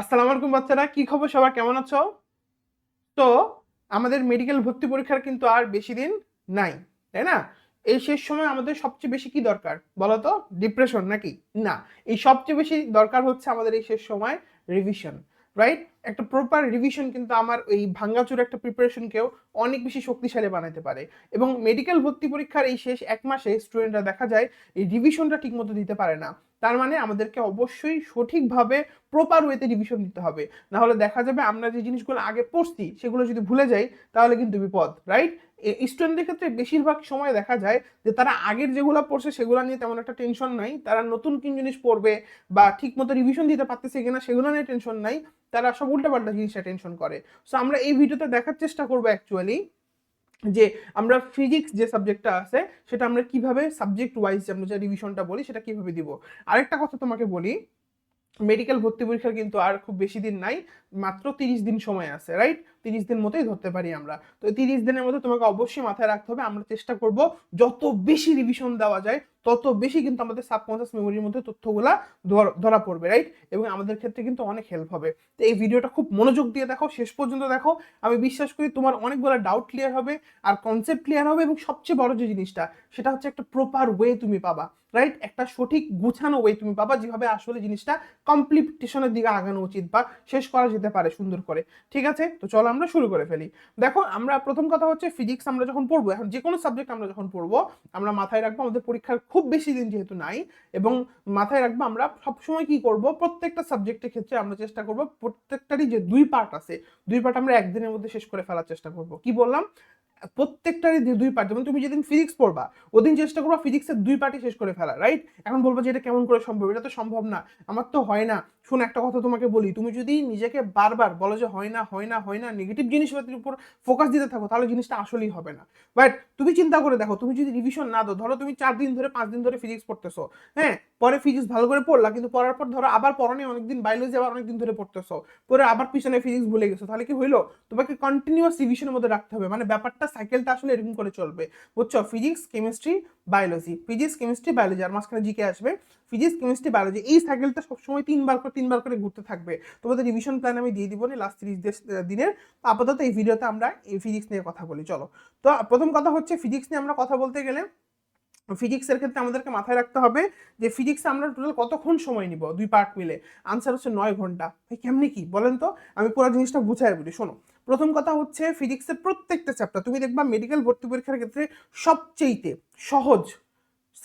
আসসালামু আলাইকুম বাচ্চারা, কি খবর সবার? কেমন আছো? তো, আমাদের মেডিকেল ভর্তি পরীক্ষার কিন্তু আর বেশি দিন নাই, তাই না? এই শেষ সময় আমাদের সবচেয়ে বেশি কি দরকার বলো তো? ডিপ্রেশন নাকি? না, এই সবচেয়ে বেশি দরকার হচ্ছে আমাদের এই শেষ সময় রিভিশন রাইট একটা প্রপার রিভিশন কিন্তু আমার এই ভাঙ্গাচুর একটা প্রিপারেশনকেও অনেক বেশি শক্তিশালী বানাতে পারে। এবং মেডিকেল ভর্তি পরীক্ষার এই শেষ এক মাসে স্টুডেন্টরা দেখা যায় এই রিভিশনটা ঠিকমতো দিতে পারে না। তার মানে আমাদেরকে অবশ্যই সঠিকভাবে প্রপার ওয়েতে রিভিশন দিতে হবে। নাহলে দেখা যাবে আমরা যে জিনিসগুলো আগে পড়ছি সেগুলো যদি ভুলে যাই, তাহলে কিন্তু বিপদ রাইট স্টুডেন্টদের ক্ষেত্রে বেশিরভাগ সময় দেখা যায় যে তারা আগের যেগুলো পড়ছে সেগুলো নিয়ে তেমন একটা টেনশন নাই। তারা নতুন কোন জিনিস পড়বে বা ঠিক মতো রিভিশন দিতে পারতেছে কিনা সেগুলো নিয়ে টেনশন নাই। তারা সব উল্টাপাল্টা জিনিসটা টেনশন করে। সো আমরা এই ভিডিওতে দেখার চেষ্টা করব অ্যাকচুয়ালি যে আমরা ফিজিক্স যে সাবজেক্টটা আছে, সেটা আমরা কীভাবে সাবজেক্ট ওয়াইজ আমরা যে রিভিশনটা বলি, সেটা কীভাবে দিব? আরেকটা কথা তোমাকে বলি মেডিকেল ভর্তি পরীক্ষার কিন্তু আর খুব বেশি দিন নাই, মাত্র তিরিশ দিন সময় আছে রাইট তিরিশ দিন মতোই ধরতে পারি আমরা। তো তিরিশ দিনের মধ্যে তোমাকে অবশ্যই মাথায় রাখতে হবে, আমরা চেষ্টা করব যত বেশি রিভিশন দেওয়া যায়, তত বেশি কিন্তু আমাদের সাবকনসিয়াস মেমোরির মধ্যে তথ্যগুলা ধর- পড়বে রাইট এবং আমাদের ক্ষেত্রে কিন্তু অনেক হেল্প হবে। তো এই ভিডিওটা খুব মনোযোগ দিয়ে দেখো, শেষ পর্যন্ত দেখো। আমি বিশ্বাস করি তোমার অনেকগুলো ডাউট ক্লিয়ার হবে আর কনসেপ্ট ক্লিয়ার হবে এবং সবচেয়ে বড় যে জিনিসটা, সেটা হচ্ছে একটা প্রপার ওয়ে তুমি পাবা রাইট একটা সঠিক গুছানো ওয়ে তুমি পাবা, যেভাবে আসলে জিনিসটা কমপ্লিটেশনের দিকে আগানো উচিত বা শেষ করা যেতে পারে সুন্দর করে। ঠিক আছে? তো চলো আমরা শুরু করে ফেলি। দেখো, আমরা প্রথম কথা হচ্ছে ফিজিক্স আমরা যখন পড়ব, এখন যে কোনো সাবজেক্ট আমরা যখন পড়ব, আমরা মাথায় রাখব আমাদের পরীক্ষার খুব বেশি দিন যেহেতু নাই এবং মাথায় রাখব আমরা সবসময় কি করব, প্রত্যেকটা সাবজেক্টের ক্ষেত্রে আমরা চেষ্টা করব প্রত্যেকটারই যে দুই পার্ট আছে, দুই পার্ট আমরা একদিনের মধ্যে শেষ করে ফেলার চেষ্টা করব। কি বললাম? প্রত্যেকটারই দুই পার্ট যেমন তুমি যেদিন ফিজিক্স পড়বা, ওদিন চেষ্টা করবা ফিজিক্সের দুই পার্টি শেষ করে ফেলা রাইট এখন বলব যে এটা কেমন করে সম্ভব? এটা তো সম্ভব না, আমার তো হয় না। শোন, একটা কথা তোমাকে বলি, তুমি যদি নিজেকে বারবার বলো যে হয় না হয় না হয় না নেগেটিভ জিনিসপাতির উপর ফোকাস দিতে থাকো, তাহলে জিনিসটা আসলেই হবে না। বাট তুমি চিন্তা করে দেখো, তুমি যদি রিভিশন না দাও, ধরো তুমি চার দিন ধরে, পাঁচ দিন ধরে ফিজিক্স পড়তেছো হ্যাঁ? পরে ফিজিক্স ভালো করে পড়লা, কিন্তু পড়ার পর ধরো আবার পড়ানি অনেকদিন বায়োলজি আবার অনেকদিন ধরে পড়তেছো। পরে আবার পিছনে ফিজিক্স ভুলে গেছো। তাহলে কি হইল? তোমাকে কন্টিনিউয়াস রিভিশনের মধ্যে রাখতে হবে। মানে ব্যাপারটা সাইকেলটা আসলে এরকম করে চলবে। বুঝছ? Physics chemistry biology physics chemistry biology আর মাঝখানে জিকে আসবে। ফিজিক্স কেমিস্ট্রি বায়োলজি এই সাইকেলটা সবসময় তিনবার করে তিনবার করে ঘুরতে থাকবে। তোমাদের রিভিশন প্ল্যান আমি দিয়ে দিব না লাস্ট তিরিশ দিনের। আপাতত এই ভিডিওতে আমরা এই ফিজিক্স নিয়ে কথা বলি। চলো। তো প্রথম কথা হচ্ছে ফিজিক্স নিয়ে আমরা কথা বলতে গেলে ফিজিক্সের ক্ষেত্রে আমাদেরকে মাথায় রাখতে হবে যে ফিজিক্সে আমরা টোটাল কতক্ষণ সময় নিব? দুই পার্ট মিলে। আনসার হচ্ছে নয় ঘণ্টা। ভাই, কেমনি কি? বলেন তো। আমি পুরো জিনিসটা বুঝাই বলি, শোনো। প্রথম কথা হচ্ছে ফিজিক্সের প্রত্যেকটা চ্যাপ্টার তুমি দেখবা মেডিকেল ভর্তি পরীক্ষার ক্ষেত্রে সবচেয়েতে সহজ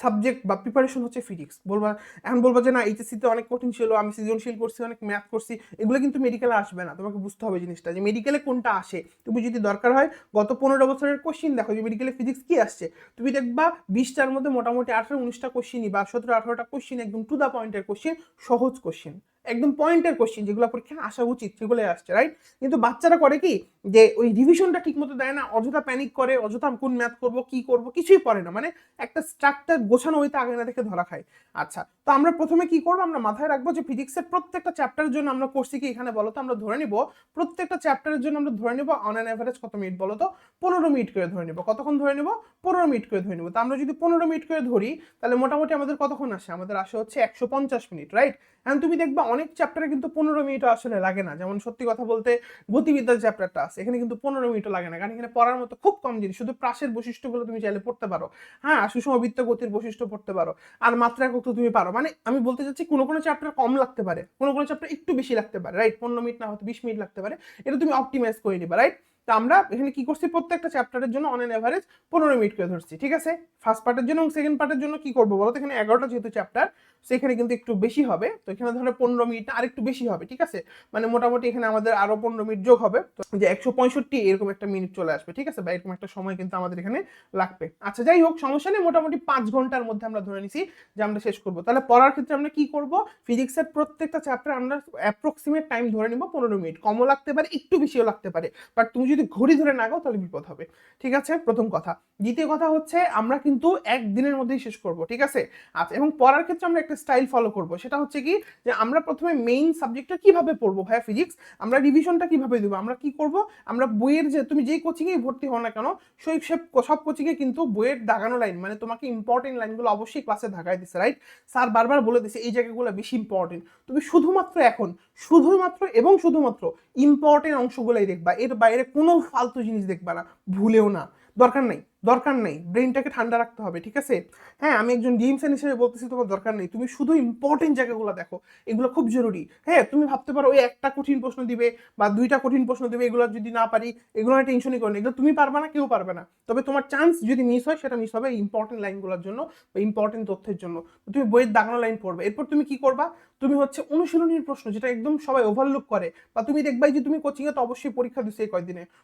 সাবজেক্ট বা প্রিপারেশন হচ্ছে ফিজিক্স বলবা, এখন বলব যে না এইচএসসিতে অনেক কঠিন ছিল, আমি সৃজনশীল করছি, অনেক ম্যাথ করছি, এগুলো কিন্তু মেডিকেলে আসবে না। তোমাকে বুঝতে হবে জিনিসটা যে মেডিকেলে কোনটা আসে। তুমি যদি দরকার হয়, গত পনেরো বছরের কোশ্চিন দেখো যে মেডিকেলে ফিজিক্স কি আসছে। তুমি দেখবা বিশটার মধ্যে মোটামুটি আঠারো, উনিশটা কোশ্চিনই বা সতেরো, আঠারোটা কোশ্চিন একদম টু দ্য পয়েন্টের কোশ্চিন সহজ কোশ্চিন একদম পয়েন্টের কোশ্চিন যেগুলো পরীক্ষায় আসা উচিত সেগুলো আসছে রাইট কিন্তু বাচ্চারা করে কি যে ওই রিভিশনটা ঠিক মতো দেয় না, অযথা প্যানিক করে, অযথা কোন ম্যাথ করব, কি করব, কিছুই পড়ে না। মানে একটা স্ট্রাকচার গোছানো হইতে আগে না দেখে ধরা খায়। আচ্ছা তো আমরা প্রথমে কি করব? আমরা মাথায় রাখব যে ফিজিক্সের প্রত্যেকটা চ্যাপ্টারের জন্য আমরা করছি কি এখানে বলো তো? আমরা ধরে নিব, প্রত্যেকটা চ্যাপ্টারের জন্য আমরা ধরে নিব অন অ্যান অ্যাভারেজ কত মিনিট বলো তো? পনেরো মিনিট করে ধরে নিব। কতক্ষণ ধরে নিব? পনেরো মিনিট করে ধরে নিব। তো আমরা যদি পনেরো মিনিট করে ধরি, তাহলে মোটামুটি আমাদের কতক্ষণ আসে? আমাদের আসে হচ্ছে একশো পঞ্চাশ মিনিট রাইট এখন তুমি দেখবা অনেক চ্যাপ্টারে কিন্তু পনেরো মিনিটও আসলে লাগে না। যেমন সত্যি কথা বলতে গতিবিদ্যার চ্যাপ্টারটা আছে, এখানে কিন্তু পনেরো মিনিটও লাগে না। কারণ এখানে পড়ার মতো খুব কম জিনিস, শুধু প্রাসের বৈশিষ্ট্যগুলো তুমি চাইলে পড়তে পারো। হ্যাঁ সুষমবৃত্ত গতির বৈশিষ্ট্য পড়তে পারো। আর মাত্রা একক তুমি পারো। মানে আমি বলতে চাচ্ছি কোনো কোনো চ্যাপ্টার কম লাগতে পারে, কোনো কোনো চ্যাপ্টার একটু বেশি লাগতে পারে রাইট পনেরো মিনিট না হয়তো বিশ মিনিট লাগতে পারে। এটা তুমি অপটিমাইজ করে নিবা রাইট তো আমরা এখানে কি করছি? প্রত্যেকটা চ্যাপ্টারের জন্য অন এন এভারেজ পনেরো মিনিট করে ধরছি, ঠিক আছে? ফার্স্ট পার্টের জন্য এবং সেকেন্ড পার্টের জন্য কি করব বলো তো? এখানে এগারোটা যেহেতু চ্যাপ্টার সেখানে কিন্তু একটু বেশি হবে। তো এখানে ধরো পনেরো মিনিট আর একটু বেশি হবে, ঠিক আছে? মানে মোটামুটি এখানে আমাদের আরও পনেরো মিনিট যোগ হবে। তো যে একশো পঁয়ষট্টি, এরকম একটা মিনিট চলে আসবে, ঠিক আছে? বা এরকম একটা সময় কিন্তু আমাদের এখানে লাগবে। আচ্ছা যাই হোক, সমস্যা নেই। মোটামুটি পাঁচ ঘণ্টার মধ্যে আমরা ধরে নিছি যে আমরা শেষ করব। তাহলে পড়ার ক্ষেত্রে আমরা কি করব? ফিজিক্সের প্রত্যেকটা চ্যাপ্টার আমরা অ্যাপ্রক্সিমেট টাইম ধরে নিব পনেরো মিনিট কমও লাগতে পারে, একটু বেশিও লাগতে পারে। বাট তুমি যদি ঘড়ি ধরে না গাও তাহলে বিপদ হবে। ঠিক আছে? প্রথম কথা। দ্বিতীয় কথা হচ্ছে, আমরা কিন্তু একদিনের মধ্যেই শেষ করব, ঠিক আছে? আচ্ছা এবং পড়ার ক্ষেত্রে আমরা একটা স্টাইল ফলো করব। সেটা হচ্ছে কি, যে আমরা প্রথমে মেইন সাবজেক্টটা কীভাবে পড়ব ভাইয়া ফিজিক্স আমরা রিভিশনটা কীভাবে দেবো? আমরা কি করব? আমরা বইয়ের যে, তুমি যেই কোচিংয়েই ভর্তি হও না কেন, সেই সব সব কোচিংয়ে কিন্তু বইয়ের দাগানো লাইন মানে তোমাকে ইম্পর্টেন্ট লাইনগুলো অবশ্যই ক্লাসে ধাগাই দিচ্ছে রাইট স্যার বারবার বলে দিছে, এই জায়গাগুলো বেশি ইম্পর্টেন্ট তুমি শুধুমাত্র এখন শুধুমাত্র এবং শুধুমাত্র ইম্পর্টেন্ট অংশগুলোই দেখবা। এর বাইরে কোনো ফালতু জিনিস দেখবা না। ভুলেও না। দরকার নেই। দরকার নেই। ব্রেনটাকে ঠান্ডা রাখতে হবে, ঠিক আছে? হ্যাঁ আমি একজন ডিম ডিএমসেন হিসেবে বলতেছি, তোমার দরকার নেই। তুমি শুধু ইম্পর্টেন্ট জায়গাগুলো দেখো, এগুলো খুব জরুরি। হ্যাঁ তুমি ভাবতে পারো, ওই একটা কঠিন প্রশ্ন দিবে বা দুইটা কঠিন প্রশ্ন দিবে, এগুলো যদি না পারি, এগুলো টেনশনই করো এগুলো তুমি পারবে না, কেউ পারবে না। তবে তোমার চান্স যদি মিস হয়, সেটা মিস হবে ইম্পর্টেন্ট লাইনগুলোর জন্য বা ইম্পর্টেন্ট তথ্যের জন্য। তুমি বইয়ের দাগানো লাইন পড়বে। এরপর তুমি কি করবা? তুমি হচ্ছে অনুশীলনীর প্রশ্ন, যেটা একদম সবাই ওভারলুক করে। বা তুমি দেখবাই যে তুমি কোচিংয়ে তো অবশ্যই পরীক্ষা দিচ্ছে এই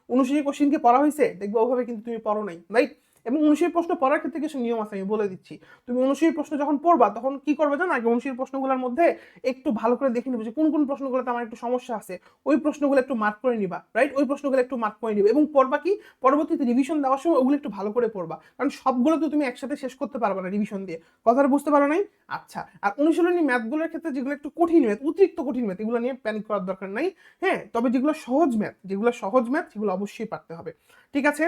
অনুশীলনী কোশ্চিনকে পড়া হয়েছে দেখবে ওভাবে কিন্তু তুমি পড়ো নাই রাইট এবং অনুশীলনী প্রশ্ন পড়ার ক্ষেত্রে কিছু নিয়ম আছে, আমি বলে দিচ্ছি। তুমি অনুশীলনী প্রশ্ন যখন পড়বা, তখন কি করবে জানো? আগে অনুশীলনী প্রশ্নগুলোর মধ্যে একটু ভালো করে দেখে নেবে যে কোন কোন প্রশ্নগুলোতে আমার একটু সমস্যা আছে। ওই প্রশ্নগুলো একটু মার্ক করে নিবা রাইট ওই প্রশ্নগুলো একটু মার্ক করে নিবে এবং পড়বা কি? পরবর্তীতে রিভিশন দেওয়ার সময় ওগুলো একটু ভালো করে পড়বা। কারণ সবগুলো তো তুমি একসাথে শেষ করতে পারবে না রিভিশন দিয়ে। কথাটা বুঝতে পারো নাই? আচ্ছা আর অনুশীলনী ম্যাথগুলোর ক্ষেত্রে যেগুলো একটু কঠিন ম্যাথ অতিরিক্ত কঠিন ম্যাথ এগুলো নিয়ে প্যানিক করার দরকার নাই হ্যাঁ? তবে যেগুলো সহজ ম্যাথ যেগুলো সহজ ম্যাথ সেগুলো অবশ্যই পারতে হবে। ঠিক আছে?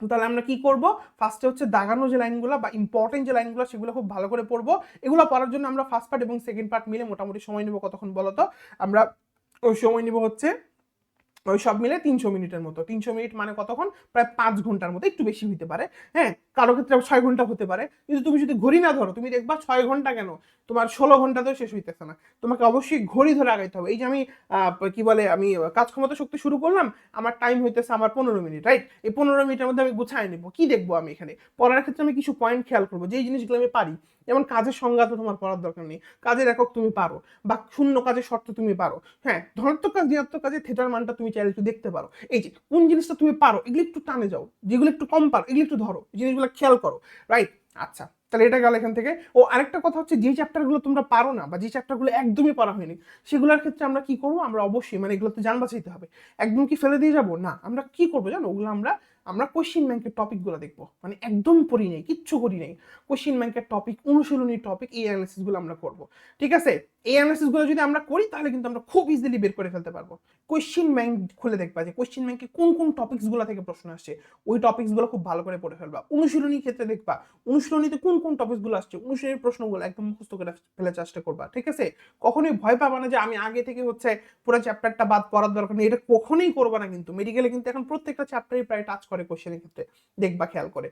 তাহলে আমরা কি করব? ফার্স্টে হচ্ছে দাগানো যে লাইনগুলো বা ইম্পর্টেন্ট যে লাইনগুলো সেগুলো খুব ভালো করে পড়ব। এগুলো পড়ার জন্য আমরা ফার্স্ট পার্ট এবং সেকেন্ড পার্ট মিলে মোটামুটি সময় নেব কতক্ষণ বলো তো আমরা ওই সময় নেব হচ্ছে, ওই সব মিলে তিনশো মিনিটের মতো। তিনশো মিনিট মানে কতক্ষণ? প্রায় পাঁচ ঘণ্টার মতো, একটু বেশি হইতে পারে। হ্যাঁ? কারও ক্ষেত্রে ছয় ঘণ্টা হতে পারে। কিন্তু তুমি যদি ঘড়ি না ধরো, তুমি দেখবা ছয় ঘণ্টা কেন? তোমার ষোলো ঘন্টাতেও শেষ হইতেছে না। তোমাকে অবশ্যই ঘড়ি ধরে আগাইতে হবে। এই যে আমি কি বলে, আমি কাজ ক্ষমতা শক্তি শুরু করলাম, আমার টাইম হইতেছে আমার পনেরো মিনিট রাইট এই পনেরো মিনিটের মধ্যে আমি গুছাই নেব। কি দেখব আমি এখানে? পড়ার ক্ষেত্রে আমি কিছু পয়েন্ট খেয়াল করব। যেই জিনিসগুলো আমি পারি, যেমন কাজের সংজ্ঞা তো তোমার পড়ার দরকার নেই। কাজের একক তুমি পারো বা শূন্য কাজের শর্ত তুমি পারো। হ্যাঁ ধনাত্মক কাজ, ঋণাত্মক কাজে থিয়েটার মানটা তুমি চাইলে একটু দেখতে পারো। এই যে, কোন জিনিসটা তুমি পারো, এগুলো একটু টানে যাও। যেগুলো একটু কম পারো, এগুলো একটু ধরো। এই জিনিসগুলো খেয়াল করো রাইট আচ্ছা তাহলে এটা গেল এখান থেকে। ও আরেকটা কথা হচ্ছে, যে চ্যাপ্টারগুলো তোমরা পারো না, বা যে চ্যাপ্টারগুলো একদমই পারা হয়নি, সেগুলোর ক্ষেত্রে আমরা কি করব? আমরা অবশ্যই মানে এগুলো তো জান বাঁচাইতে হবে। একদম কি ফেলে দিয়ে যাব? না, আমরা কি করব জানো? ওগুলো আমরা আমরা কোশ্চিন ব্যাংকের টপিকগুলো দেখব। মানে একদম পড়ি নেই, কিচ্ছু করি নেই। কোশ্চিন ব্যাংকের টপিক অনুশীলনী টপিক এই অ্যানালিসিসগুলো আমরা করব। ঠিক আছে? এই অ্যানালিসিসগুলো যদি আমরা করি, তাহলে কিন্তু আমরা খুব ইজিলি বের করে ফেলতে পারব। কোশ্চিন ব্যাংক খুলে দেখবা যে কোশ্চিন ব্যাংকে কোন কোন টপিকসগুলো থেকে প্রশ্ন আসছে? ওই টপিকসগুলো খুব ভালো করে পড়ে ফেলবা। অনুশীলনী ক্ষেত্রে দেখবা, অনুশীলনীতে কোন কোন টপিকসগুলো আসছে, অনুশীলনীর প্রশ্নগুলো একদম মুখস্থ করে ফেলে চেষ্টা করবা। ঠিক আছে? কখনোই ভয় পাবা না যে, আমি আগে থেকে হচ্ছে পুরো চ্যাপ্টারটা বাদ পড়ার দরকার নেই। এটা কখনোই করবা না কিন্তু। মেডিকেলে কিন্তু এখন প্রত্যেকটা চ্যাপ্টারই প্রায় টাচ করে। কোশ্চেনের ক্ষেত্রে দেখবা, খেয়াল করে।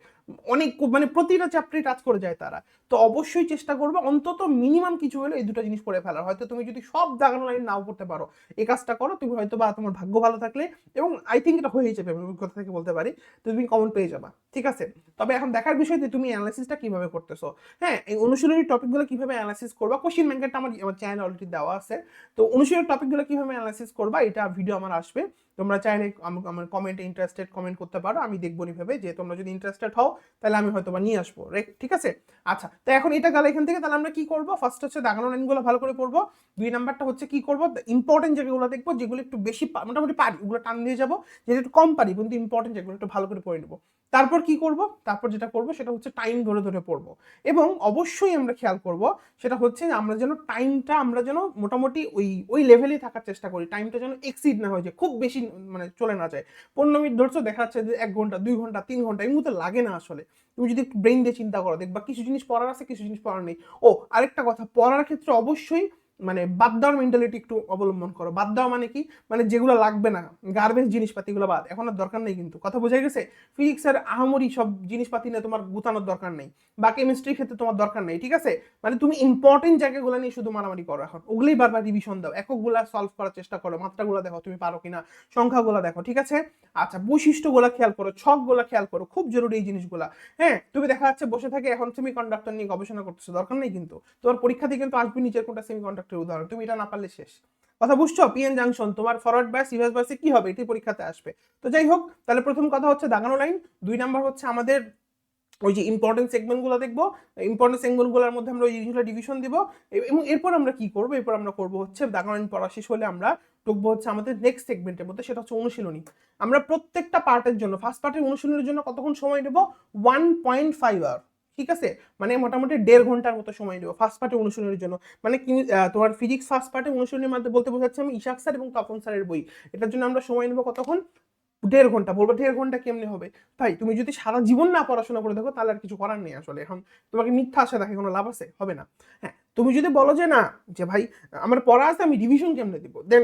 অনেক মানে প্রতিটা চ্যাপ্টারই টাচ করে যায় তারা। তো অবশ্যই চেষ্টা করবে, অন্তত মিনিমাম কিছু হলে এই দুটো জিনিস পড়ে ফেলার। হয়তো তুমি যদি সব দাগানো লাইন নাও পড়তে পারো, এই কাজটা করো, তুমি হয়তো বা তোমার ভাগ্য ভালো থাকলে এবং আই থিঙ্ক এটা হয়ে যাবে অভিজ্ঞতা থেকে বলতে পারি তুমি কমন পেয়ে যাবা, ঠিক আছে? তবে এখন দেখার বিষয় যে তুমি অ্যানালাইসিসটা কীভাবে করতেছো। হ্যাঁ এই অনুশীলনী টপিকগুলো কীভাবে অ্যানালাইসিস করবা? কোশ্চিন ব্যাংকেরটা আমার আমার চ্যানেল অলরেডি দেওয়া আছে। তো অনুশীলনী টপিকগুলো কীভাবে অ্যানালাইসিস করবা? এটা ভিডিও আমার আসবে। তোমরা চাইলে আমার কমেন্টে ইন্টারেস্টেড কমেন্ট করতে পারো, আমি দেখব নিভাবে যে তোমরা যদি ইন্টারেস্টেড হও, তাহলে আমি হয়তো বা নিয়ে আসব ঠিক আছে? আচ্ছা তো এখন এটা গেলে এখান থেকে, তাহলে আমরা কি করব? ফার্স্ট হচ্ছে দাগানো লাইনগুলো ভালো করে পড়ব। দুই নাম্বারটা হচ্ছে কি করব? ইম্পর্টেন্ট জায়গাগুলো দেখব, যেগুলো একটু বেশি মোটামুটি পারি, ওগুলো টান দিয়ে যাব, যেটা একটু কম পারি, কিন্তু ইম্পর্টেন্ট জায়গাগুলো একটু ভালো করে পড়ে নেব। তারপর কি করব? তারপর যেটা করব সেটা হচ্ছে টাইম ধরে ধরে পড়ব। এবং অবশ্যই আমরা খেয়াল করব সেটা হচ্ছে আমরা যেন টাইমটা আমরা যেন মোটামুটি ওই ওই লেভেলেই থাকার চেষ্টা করি। টাইমটা যেন এক্সিড না হয়ে যায়, খুব বেশি মানে চলে না যায়। পনেরো মিনিট ধরছো, দেখা যাচ্ছে যে এক ঘণ্টা, দুই ঘণ্টা, তিন ঘণ্টা, এই মুহূর্তে লাগে না আসলে। তুমি যদি একটু ব্রেন দিয়ে চিন্তা করো, দেখবা কিছু জিনিস পড়ার আছে, কিছু জিনিস পড়ার নেই। ও, আরেকটা কথা, পড়ার ক্ষেত্রে অবশ্যই মানে বাদ দেওয়ার মেন্টালিটি একটু অবলম্বন করো। বাদ দেওয়া মানে কি? মানে যেগুলো লাগবে না গার্বেজ জিনিসপাতিগুলো বাদ। এখন আর দরকার নেই কিন্তু। কথা বোঝা গেছে? ফিজিক্সের আহামরি সব জিনিসপাতি নিয়ে তোমার গুতানোর দরকার নেই। বা কেমিস্ট্রির ক্ষেত্রে তোমার দরকার নেই, ঠিক আছে? মানে তুমি ইম্পর্টেন্ট জায়গাগুলো নিয়ে শুধু মারামারি করো এখন। ওগুলোই বারবার রিভিশন দাও। এককগুলা সলভ করার চেষ্টা করো। মাত্রাগুলো দেখো তুমি পারো কিনা। সংখ্যাগুলো দেখো, ঠিক আছে? আচ্ছা বৈশিষ্ট্যগুলো খেয়াল করো, ছকগুলো খেয়াল করো। খুব জরুরি এই জিনিসগুলা। হ্যাঁ তুমি দেখা যাচ্ছে বসে থাকে এখন সেমি কন্ডাক্টর নিয়ে গবেষণা করতেছো। দরকার নেই কিন্তু। তোমার পরীক্ষা থেকে কিন্তু আসবে নিচের কোনটা সেমি কন্ডাক্টর উদাহরণ, তুমি এটা না পারলে শেষ। কথা বুঝছ? পিএন জাংশন তোমার ফরওয়ার্ড বাস রিভার্স বাসে কি হবে? এটি পরীক্ষাতে আসবে। তো যাই হোক, তাহলে প্রথম কথা হচ্ছে দাগানো লাইন দুই নাম্বার হচ্ছে আমাদের ওই যে ইম্পর্টেন্ট সেগমেন্টগুলো দেখব। ইম্পর্টেন্ট সেগমেন্টগুলোর মধ্যে আমরা ওই জিনিসগুলো ডিভিশন দিব। এবং এরপর আমরা কি করব? এরপর আমরা করব হচ্ছে দাগানো লাইন পড়া শেষ হলে আমরা ঢুকবো হচ্ছে আমাদের নেক্সট সেগমেন্টের মধ্যে, সেটা হচ্ছে অনুশীলনী। আমরা প্রত্যেকটা পার্টের জন্য ফার্স্ট পার্টের অনুশীলনের জন্য কতক্ষণ সময় নেব? ওয়ান পয়েন্ট ফাইভ আওয়ার ঠিক আছে? মানে মোটামুটি দেড় ঘণ্টার মতো সময় নেব ফার্স্ট পার্টে অনুশীলনের জন্য। মানে কি তোমার ফিজিক্স ফার্স্ট পার্টে অনুশীলনের মধ্যে বলতে বোঝাচ্ছি আমি ইশাক স্যার এবং তপন স্যারের বই। এটার জন্য আমরা সময় নেব কতক্ষণ? দেড় ঘণ্টা। বলব দেড় ঘণ্টা কেমনি হবে? তাই, তুমি যদি সারা জীবন না পড়াশোনা করে দেখো তাহলে আর কিছু করার নেই আসলে এখন। তোমাকে মিথ্যা আশা দেখে কোনো লাভ আছে? হবে না। হ্যাঁ তুমি যদি বলো যে না, যে ভাই, আমার পড়া আছে, আমি রিভিশন কেমনে দিব? Then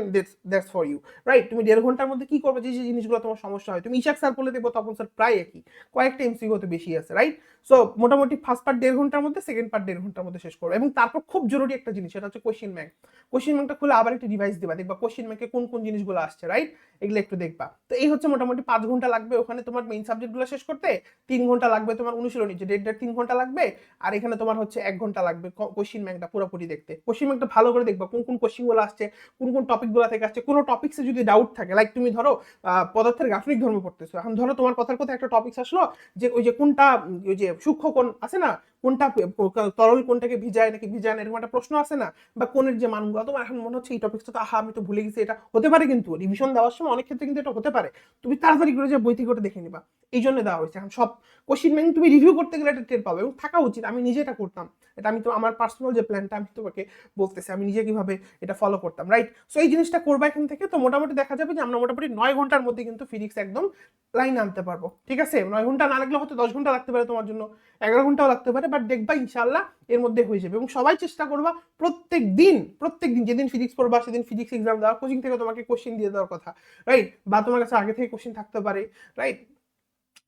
that's for you right তুমি দেড় ঘণ্টার মধ্যে কি করবে? যে জিনিসগুলো তোমার সমস্যা হয়। তুমি ইশাক স্যার বলে দেখব তখন স্যার প্রায় একই। কয়েকটা এমসিকিউ হতে বেশি আছে রাইট সো মোটামুটি ফার্স্ট পার্ট দেড় ঘণ্টার মধ্যে সেকেন্ড পার্ট দেড় ঘণ্টার মধ্যে শেষ করো। এবং তারপর খুব জরুরি একটা জিনিস, সেটা হচ্ছে কোশ্চিন ব্যাংক কোশ্চিন ব্যাংকটা খুলে আবার একটা ডিভাইস দিবা, দেখবা কোশ্চিন ব্যাংকে কোন কোন জিনিসগুলো আসছে রাইট এগুলো একটু দেখবা। তো এই হচ্ছে মোটামুটি পাঁচ ঘণ্টা লাগবে ওখানে তোমার মেইন সাবজেক্টগুলো শেষ করতে, তিন ঘণ্টা লাগবে তোমার অনুশীলনী, যে দেড় দেড় তিন ঘণ্টা লাগবে, আর এখানে তোমার হচ্ছে এক ঘণ্টা লাগবে কোশ্চিন ব্যাংকটা পুরোপুরি দেখতে। কোশ্চিন ব্যাংকটা ভালো করে দেখবা, কোন কোন কোশ্চিনগুলো আসছে, কোন কোন টপিকগুলো থেকে আসছে। কোনো টপিক্সে যদি ডাউট থাকে লাইক তুমি ধরো পদার্থের গাঠনিক ধর্ম পড়তেছো। এখন ধরো তোমার কথার কথা একটা টপিক্স আসলো, যে ওই যে কোনটা ওই যে সূক্ষ্ম কোন আছে না কোনটা তরল, কোনটাকে ভিজায়, নাকি ভিজায় না, এরকম একটা প্রশ্ন আছে না? বা কোনের যে মানগুলো? তোমার এখন মনে হচ্ছে এই টপিকটা তো, আহা, আমি তো ভুলে গেছি, এটা হতে পারে কিন্তু রিভিশন দেওয়ার সময় অনেক ক্ষেত্রে কিন্তু এটা হতে পারে। তুমি তাড়াতাড়ি করে যে বই থেকে ওটা দেখে নিবা। এই জন্য দেওয়া হয়েছে। এখন সব কোশ্চিন ব্যাংক তুমি রিভিউ করতে গেলে এটা টের পাবে এবং থাকা উচিত। আমি নিজে এটা করতাম। এটা আমি তো, আমার পার্সোনাল যে প্ল্যানটা আমি তোমাকে বলতেছি, আমি নিজে কীভাবে এটা ফলো করতাম রাইট সো এই জিনিসটা করবা এখান থেকে, তো মোটামুটি দেখা যাবে যে আমরা মোটামুটি নয় ঘণ্টার মধ্যে কিন্তু ফিজিক্স একদম লাইন আনতে পারব। ঠিক আছে? নয় ঘণ্টা না লাগলে হয়তো দশ ঘণ্টা লাগতে পারে তোমার জন্য। এগারো ঘন্টাও লাগতে পারে বাট দেখবা ইনশাল্লাহ এর মধ্যে হয়ে যাবে। এবং সবাই চেষ্টা করবা প্রত্যেক দিন প্রত্যেক দিন, যেদিন ফিজিক্স পড়বা, সেদিন ফিজিক্স এক্সাম দেওয়া কোচিং থেকে তোমাকে কোশ্চিন দিয়ে দেওয়ার কথা রাইট বা তোমার কাছে আগে থেকে কোশ্চিন থাকতে পারে রাইট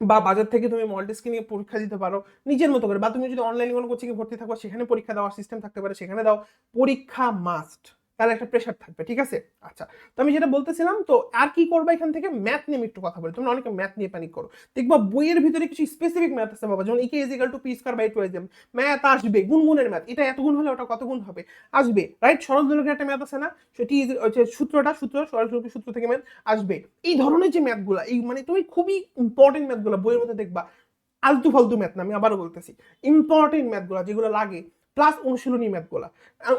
বা বাজার থেকে তুমি মল টেস্ট নিয়ে পরীক্ষা দিতে পারো, নিজের মতো করে। বা তুমি যদি অনলাইনে কোনো কোচিংয়ে ভর্তি থাকো, সেখানে পরীক্ষা দেওয়ার সিস্টেম থাকতে পারে, সেখানে দাও। পরীক্ষা মাস্ট তাহলে একটা প্রেশার থাকবে, ঠিক আছে? আচ্ছা তো আমি যেটা বলতেছিলাম, তো আর কি করবা এখান থেকে? ম্যাথ নিয়ে একটু কথা বলি। তোমরা অনেকে ম্যাথ নিয়ে প্যানিক করো। দেখবা বইয়ের ভিতরে কিছু স্পেসিফিক ম্যাথ আছে বাবা, যেমন EK equal to P square by two M math আসবে, গুনগুনের ম্যাথ এটা এত গুণ হলে ওটা কত গুণ হবে? আসবে রাইট সরল দৈর্ঘ্যের একটা ম্যাথ আছে না? সেটি হচ্ছে সূত্রটা, সূত্র সরল দৈর্ঘ্যের সূত্র থেকে ম্যাথ আসবে। এই ধরনের যে ম্যাথগুলো এই মানে তুমি খুবই ইম্পর্টেন্ট ম্যাথগুলো বইয়ের মধ্যে দেখবা। আলতু ফালতু ম্যাথ না, আমি আবারও বলতেছি। ইম্পর্টেন্ট ম্যাথগুলো যেগুলো লাগে প্লাস অনুশীলনী ম্যাথগুলো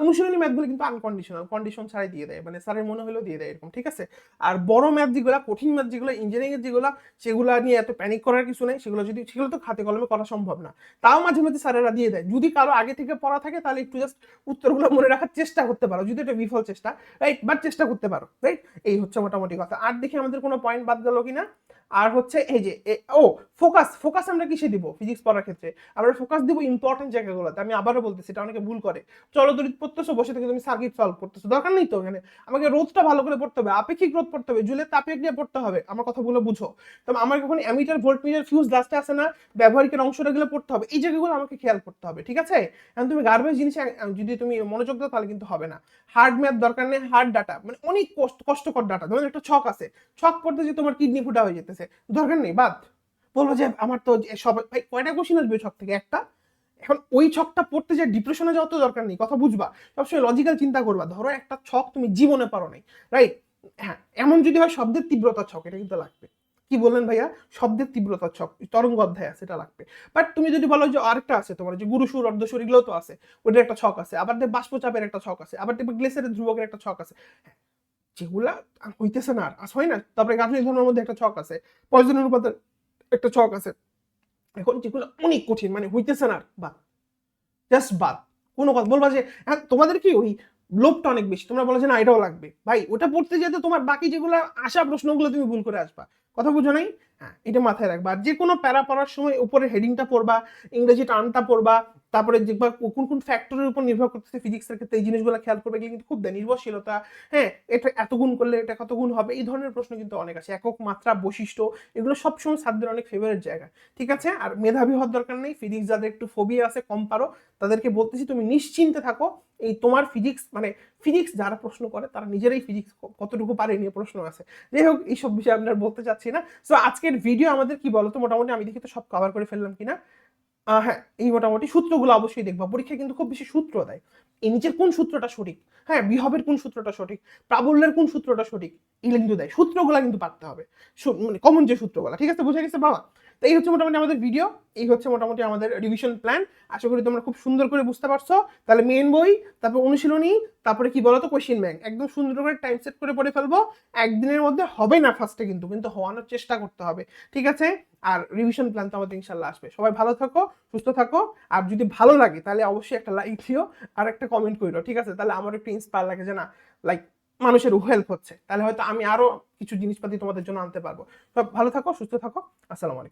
অনুশীলনী ম্যাথগুলো কিন্তু আনকন্ডিশনাল কন্ডিশন ছাড়াই দিয়ে দেয় মানে স্যারের মনে হলেও দিয়ে দেয় এরকম, ঠিক আছে? আর বড় ম্যাথ যেগুলো, কঠিন ম্যাথ যেগুলো ইঞ্জিনিয়ারিং এর যেগুলো, সেগুলো নিয়ে এত প্যানিক করার কিছু নেই, সেগুলো যদি, সেগুলো তো খাতে কলমে করা সম্ভব না। তাও মাঝে মাঝে স্যারেরা দিয়ে দেয়। যদি কারও আগে থেকে পড়া থাকে, তাহলে একটু জাস্ট উত্তরগুলো মনে রাখার চেষ্টা করতে পারো। যদি এটা বিফল চেষ্টা রাইট বাট চেষ্টা করতে পারো রাইট এই হচ্ছে মোটামুটি কথা। আর দেখি আমাদের কোনো পয়েন্ট বাদ গেল কিনা? আর হচ্ছে এই যে ও ফোকাস ফোকাস আমরা কিসে দিব? ফিজিক্স পড়ার ক্ষেত্রে। আমরা ফোকাস দিব ইম্পর্টেন্ট জায়গাগুলোতে। আমি আবারও বলতেছি, এটা অনেকে ভুল করে। চলো তড়িৎ পড়তেছো, বসে থেকে তুমি সার্কিট সলভ করতেছো। দরকার নেই তো এখানে। আমাকে রোদটা ভালো করে পড়তে হবে। আপেক্ষিক রোধ পড়তে হবে। জুলের তাপেক নিয়ে পড়তে হবে। আমার কথাগুলো বুঝো। তবে আমার কখন অ্যামিটার ভোল্টমিটার ফিউজ লাস্টে আসে না। ব্যবহারিকের অংশটা গুলো পড়তে হবে। এই জায়গাগুলো আমাকে খেয়াল করতে হবে, ঠিক আছে? এখন তুমি গার্বেজ জিনিস যদি তুমি মনোযোগ দাও তাহলে কিন্তু হবে না। হার্ড ম্যাথ দরকার নেই। হার্ড ডাটা মানে অনেক কষ্ট, কষ্টকর ডাটা ধরুন একটা ছক আছে। ছক পড়তে যে তোমার কিডনি ফুটা হয়ে যেতেছে। দরকার নেই, বাদ। বলব যে আমার তো সব ভাই, কয়টা কোশ্চিন আসবে ছক থেকে? একটা, এখন ওই ছকটা পড়তে যে ডিপ্রেশনে যাওয়া তো দরকার নেই, কথা বুঝবা। সবসময় লজিক্যাল চিন্তা করবা, ধরো একটা ছক তুমি জীবনে পারো নাই রাইট হ্যাঁ এমন যদি হয় শব্দের তীব্রতার ছক, এটা কিন্তু লাগবে। কি বললেন ভাইয়া? শব্দের তীব্রতার ছক তরঙ্গ অধ্যায় আছে, এটা লাগবে। বাট তুমি যদি বলো যে আরেকটা আছে, তোমার যে গুরুসুর, অর্ধসুর এগুলো তো আছে ওটার একটা ছক আছে, আবার দেখবে বাষ্পচাপের একটা ছক আছে, আবার দেখবে গ্লেসের ধ্রুবকের একটা ছক আছে। যেগুলা হইতেছে না আর। হয় না, তারপরে গাঠনিক ধর্মের মধ্যে একটা ছক আছে পয়জন অনুপাতের একটা ছক আছে। এখন যেগুলো অনেক কঠিন মানে হইতেছে না বাদ। জাস্ট বাদ। কোনো কথা, বলবা যে হ্যাঁ তোমাদের কি ওই লোভটা অনেক বেশি? তোমরা বলো যে, না, এটাও লাগবে। ভাই, ওটা পড়তে যেতে তোমার বাকি যেগুলো আসা প্রশ্নগুলো তুমি ভুল করে আসবা। কথা বুঝো নাই? হ্যাঁ এটা মাথায় রাখবা। যে কোনো প্যারা পড়ার সময় উপরে হেডিংটা পড়বা, ইংরেজি টানটা পড়বা তারপরে দেখবা কোন কোন ফ্যাক্টরের উপর নির্ভর করতেছে ফিজিক্সের ক্ষেত্রে এই জিনিসগুলো খেয়াল করবে, এগুলো কিন্তু খুব দেয় নির্ভরশীলতা। হ্যাঁ এটা এত গুণ করলে এটা কত গুণ হবে? এই ধরনের প্রশ্ন কিন্তু অনেক আছে। একক মাত্রা, বৈশিষ্ট্য, এগুলো সবসময় ছাত্রদের অনেক ফেভারিট জায়গা। ঠিক আছে? আর মেধাবী হওয়ার দরকার নেই। ফিজিক্স যাদের একটু ফোবিয়া আছে, কম পারো। তাদেরকে বলতেছি তুমি নিশ্চিন্তে থাকো। এই তোমার ফিজিক্স মানে ফিজিক্স যারা প্রশ্ন করে, তারা নিজেরাই ফিজিক্স কতটুকু পারে নিয়ে প্রশ্ন আছে। যাই হোক, এইসব বিষয়ে আপনার বলতে চাচ্ছি না। সো আজকের ভিডিও আমাদের কি বলতো? মোটামুটি আমি দেখি তো সব কভার করে ফেললাম কিনা? হ্যাঁ এই মোটামুটি সূত্রগুলো অবশ্যই দেখবা। পরীক্ষায় কিন্তু খুব বেশি সূত্র দেয়। এই নিচের কোন সূত্রটা সঠিক? হ্যাঁ বিহবের কোন সূত্রটা সঠিক? প্রাবল্যের কোন সূত্রটা সঠিক? এগুলো কিন্তু দেয়। সূত্রগুলো কিন্তু পারতে হবে। মানে কমন যে সূত্রগুলো, ঠিক আছে? বুঝে গেছে বাবা? তো এই হচ্ছে মোটামুটি আমাদের ভিডিও এই হচ্ছে মোটামুটি আমাদের রিভিশন প্ল্যান আশা করি তোমরা খুব সুন্দর করে বুঝতে পারছ। তাহলে মেন বই, তারপর অনুশীলনী, তারপরে কি বলতো? কোশ্চিন ব্যাংক একদম সুন্দর করে টাইম সেট করে পড়ে ফেলব। একদিনের মধ্যে হবে না ফার্স্টে কিন্তু কিন্তু হওয়ানোর চেষ্টা করতে হবে। ঠিক আছে? আর রিভিশন প্ল্যান তো আমাদের ইনশাল্লাহ আসবে। সবাই ভালো থাকো, সুস্থ থাকো, আর যদি ভালো লাগে তাহলে অবশ্যই একটা লাইক দিও আর একটা কমেন্ট করিও, ঠিক আছে? তাহলে আমার একটু ইন্সপায়ার লাগে যে না লাইক মানুষের হেল্প হচ্ছে। তাহলে হয়তো আমি আরও কিছু জিনিসপাতি তোমাদের জন্য আনতে পারব। সব ভালো থাকো, সুস্থ থাকো, আসসালামু আলাইকুম।